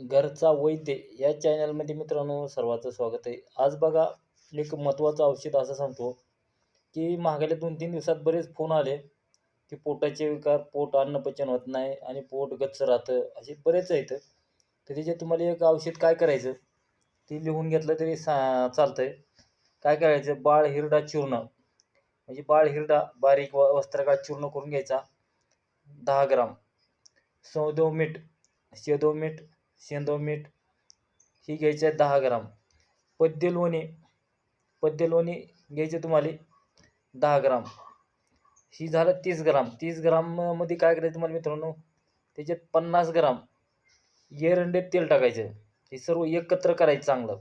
घरचा वैद्य या चॅनलमध्ये मित्रांनो सर्वांचं स्वागत आहे. आज बघा एक महत्त्वाचं औषध असं सांगतो की महागाल्या दोन तीन दिवसात बरेच फोन आले की पोटाचे विकार पोट अन्नपचन होत नाही आणि पोट गच्च राहतं असे बरेच आहेत. तर त्याचे तुम्हाला एक औषध काय करायचं? ते लिहून घेतलं तरी सा चालतं आहे काय करायचं? बाळ हिरडा चूर्ण. म्हणजे बाळ हिरडा बारीक व वस्त्रकाळ चूर्ण करून घ्यायचा. दहा ग्राम. सौदो मीठ. शेदो मीठ. शेंदो मीठ ही घ्यायचे आहे दहा ग्राम. पद्य लोणी पद्य लोणी घ्यायचे तुम्हाला दहा ग्राम. ही झालं तीस ग्राम. तीस ग्राममध्ये काय करायचं तुम्हाला मित्रांनो? त्याच्यात पन्नास ग्राम एरंडे तेल टाकायचं. हे सर्व एकत्र करायचं चांगलं.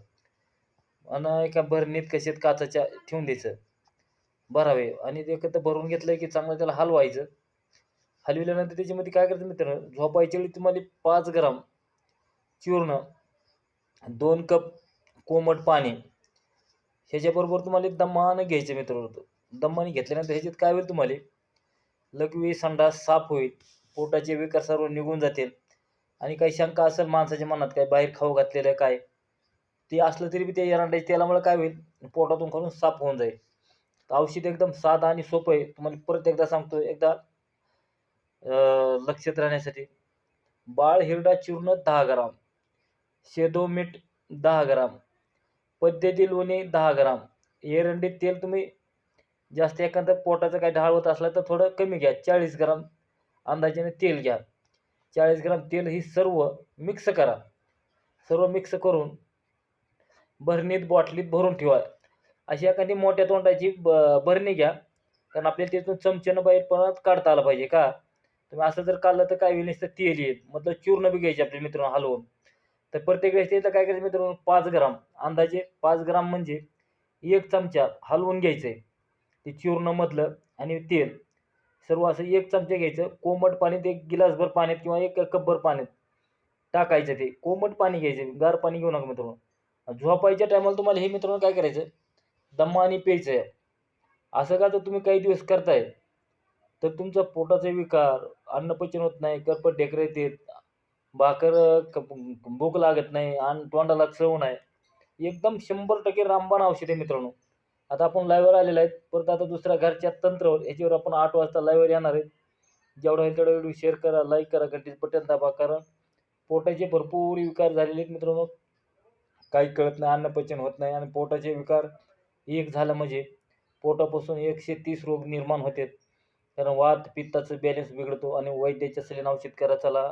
आणि एका भरणीत कशात काचाच्या ठेवून द्यायचं. भरावे. आणि ते एकत्र भरून घेतलं की चांगलं त्याला हलवायचं. हलविल्यानंतर त्याच्यामध्ये काय करायचं मित्रांनो? झोपायच्या वेळी तुम्हाला पाच ग्राम चूर्ण दोन कप कोमट पाणी ह्याच्याबरोबर तुम्हाला दमानं घ्यायचं मित्र दमाने घेतल्यानंतर ह्याच्यात काय होईल तुम्हाला? लघवी संडास साफ होईल पोटाचे विकार सर्व निघून जातील. आणि काही शंका असेल माणसाच्या मनात काय बाहेर खाऊ घातलेलं काय ते असलं तरी बी ते एरंडाच्या तेलामुळे काय होईल? पोटातून खालून साफ होऊन जाईल. तर औषध एकदम साधं आणि सोपं आहे. तुम्हाला परत एकदा सांगतो एकदा लक्षात राहण्यासाठी. बाळ हिरडा चूर्ण दहा ग्राम. शेदो मीठ दहा ग्राम. पद्यतील लोणी दहा ग्राम. एरंडी तेल तुम्ही जास्त एखादं पोटाचं काही ढाळ होत असला तर थोडं कमी घ्या. चाळीस ग्राम अंदाजाने तेल घ्या. चाळीस ग्राम तेल ही सर्व मिक्स करा. सर्व मिक्स करून भरणीत बॉटलीत भरून ठेवा. अशी एखादी मोठ्या तोंडाची ब भरणी घ्या. कारण आपल्याला तिथून चमच्यानं बाहेर पण काढता आलं पाहिजे का? तुम्ही असं जर काढलं तर काय होईल? नुसतं तेल येईल. मतलब चूर्ण बी घ्यायचे आपल्या मित्रांनो हलवून. तर प्रत्येक वेळेस त्याचं काय करायचं मित्रांनो? पाच ग्राम. अंदाजे पाच ग्राम म्हणजे एक चमचा हलवून घ्यायचं आहे ते चूर्णमधलं आणि तेल. सर्व असं एक चमचा घ्यायचं. कोमट पाण्यात एक गिलासभर पाण्यात किंवा एक कपभर पाण्यात टाकायचं ते. कोमट पाणी घ्यायचं. गार पाणी घेऊ नका मित्रांनो. झोपायच्या टायमाला तुम्हाला हे मित्रांनो काय करायचं? दमाने प्यायचं. आहे असं का तर तुम्ही काही दिवस करताय तर तुमचा पोटाचा विकार अन्नपचन होत नाही कर्पट ढेकरे येते भाकर भूक लागत नाही आणि तोंडाला चव नाही. एकदम शंभर टक्के रामबाण औषध आहे मित्रांनो. आता आपण लाईव्हवर आलेलो आहेत. परत आता दुसऱ्या घरच्या तंत्रावर याच्यावर आपण आठ वाजता लाईव्हवर येणार आहेत. जेवढा होईल तेवढा व्हिडिओ शेअर करा लाईक करा घंटीचं बटन दाबा कारण पोटाचे भरपूर विकार झालेले आहेत मित्रांनो. काही कळत नाही अन्नपचन होत नाही आणि पोटाचे विकार एक झालं म्हणजे पोटापासून एकशे तीस रोग निर्माण होतात. कारण वात पित्ताचं बॅलेन्स बिघडतो आणि वैद्याच्या सलीन औषध करा चला.